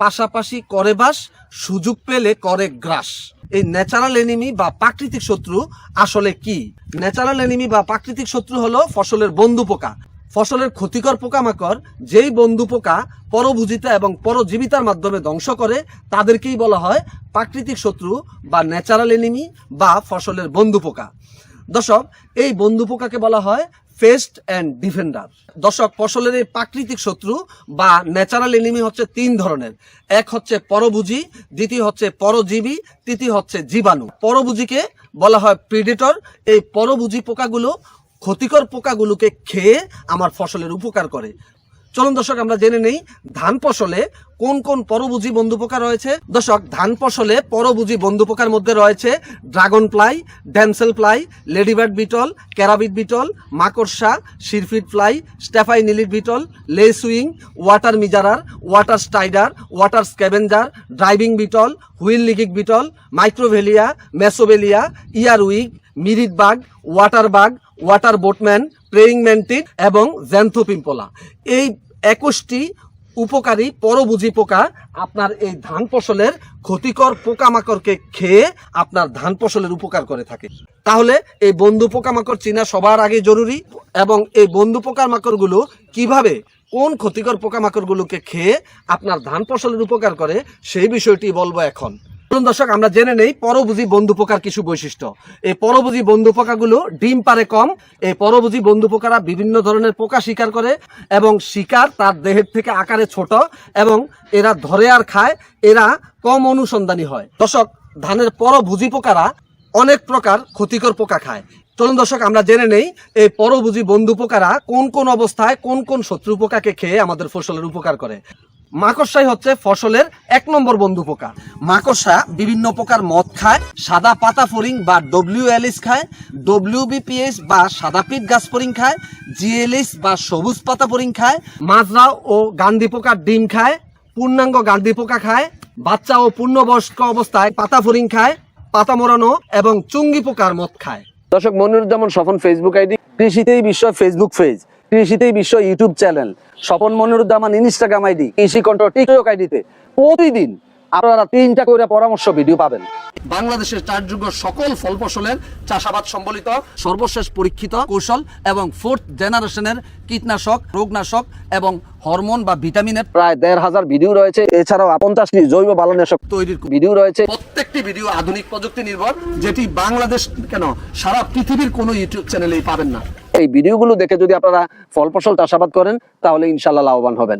পাশাপাশি করে বাস, সুযোগ পেলে করে গ্রাস। এই ন্যাচারাল এনিমি বা প্রাকৃতিক শত্রু আসলে কি? ন্যাচারাল এনিমি বা প্রাকৃতিক শত্রু হলো ফসলের বন্ধু পোকা। ফসলের ক্ষতিকর পোকামাকড়, যেই বন্ধু পোকা পরভুজিতা এবং পরজীবিতার মাধ্যমে ধ্বংস করে, তাদেরকেই বলা হয় প্রাকৃতিক শত্রু বা ন্যাচারাল এনিমি বা ফসলের বন্ধু পোকা। দর্শক, এই বন্ধু পোকাকে বলা হয় ফেস্ট অ্যান্ড ডিফেন্ডার। দর্শক, ফসলের এই প্রাকৃতিক শত্রু বা ন্যাচারাল এনিমি হচ্ছে তিন ধরনের। এক হচ্ছে পরভুজি দ্বিতীয় হচ্ছে পরজীবী, তৃতীয় হচ্ছে জীবাণু। পরভুজিকে বলা হয় প্রিডেটর এই পরভুজি পোকাগুলো ক্ষতিকর পোকাগুলোকে খেয়ে আমার ফসলের উপকার করে। চলুন দর্শক, আমরা জেনে নেই ধান ফসলে কোন কোন পরভুজি বন্ধু পোকা রয়েছে। দর্শক, ধান ফসলে পরভুজি বন্ধু পোকার মধ্যে রয়েছে dragon fly, damsel fly, ladybird beetle, carabid beetle, মাকড়সা, syrphid fly, staphylinid beetle, lacewing, water measurer, water strider, water scavenger, driving beetle, whirligig beetle, Microvelia, Mesovelia earwig mirid bug water bug water boatman, praying mantid এবং xantho জ্যান্থোপিম্পলা। এই একুশটি উপকারী পরভুজি পোকা আপনার এই ধান ফসলের ক্ষতিকর পোকামাকড়কে খেয়ে আপনার ধান ফসলের উপকার করে থাকে। তাহলে এই বন্ধু পোকামাকড় চিনা সবার আগে জরুরি এবং এই বন্ধু পোকামাকড়গুলো কীভাবে, কোন ক্ষতিকর পোকামাকড়গুলোকে খেয়ে আপনার ধান ফসলের উপকার করে, সেই বিষয়টি বলব এখন। চলুন দর্শক, আমরা জেনে নেই পরভুজি বন্ধু পোকার কিছু বৈশিষ্ট্য। এই পরভুজি বন্ধু পোকাগুলো ডিম পারে কম। এই পরভুজি বন্ধু পোকারা বিভিন্ন ধরনের পোকা শিকার করে এবং শিকার তার দেহের থেকে আকারে ছোট এবং এরা ধরে আর খায়, এরা কম অনুসন্ধানী হয়। দর্শক, ধানের পরভুজি পোকারা অনেক প্রকার ক্ষতিকর পোকা খায়। চলুন দর্শক, আমরা জেনে নেই এই পরভুজি বন্ধু পোকারা কোন কোন অবস্থায় কোন কোন শত্রু পোকাকে খেয়ে আমাদের ফসলের উপকার করে। মাকড়সাই হচ্ছে ফসলের এক নম্বর বন্ধু পোকা। মাকড়সা বিভিন্ন প্রকার মদ খায় সাদা পাতা ফরিং বা ডব্লিউ এলিস খায় ডব্লিউ বিপিএস বা সাদা পিট গাছ ফরিং খায় জিএলএস বা সবুজ পাতা ফরিং খায়। মাজরা ও গান্ধী পোকার ডিম খায় পূর্ণাঙ্গ গান্ধী পোকা খায় বাচ্চা ও পূর্ণবয়স্ক অবস্থায় পাতা ফরিং খায় পাতা মোড়ানো এবং চুঙ্গি পোকার মদ খায়। দর্শক মনিরুজ্জামান স্বপন ফেসবুক আইডি। কৃষিতেই বিশ্ব ফেসবুক পেজ কৃষিতেই বিশ্ব YouTube channel. Swapan Moniruzzaman Instagram ID Krishi Kontho TikTok আইডিতে প্রতিদিন আপনারা তিনটা করে পরামর্শ ভিডিও পাবেন। বাংলাদেশের চারযোগ্য সকল ফল ফসলের চাষাবাদ সম্বলিত সর্বশেষ পরীক্ষিত কৌশল এবং ফোর্থ জেনারেশনের কীটনাশক রোগনাশক এবং হরমোন বা ভিটামিনের প্রায় দেড় হাজার ভিডিও রয়েছে। এছাড়াও পঞ্চাশটি জৈব বালনাশক তৈরির ভিডিও রয়েছে। প্রত্যেকটি ভিডিও আধুনিক প্রযুক্তি নির্ভর, যেটি বাংলাদেশ কেন সারা পৃথিবীর কোনো ইউটিউব চ্যানেলেই পাবেন না। এই ভিডিওগুলো দেখে যদি আপনারা ফল ফসল চাষাবাদ করেন, তাহলে ইনশাল্লাহ লাভবান হবেন।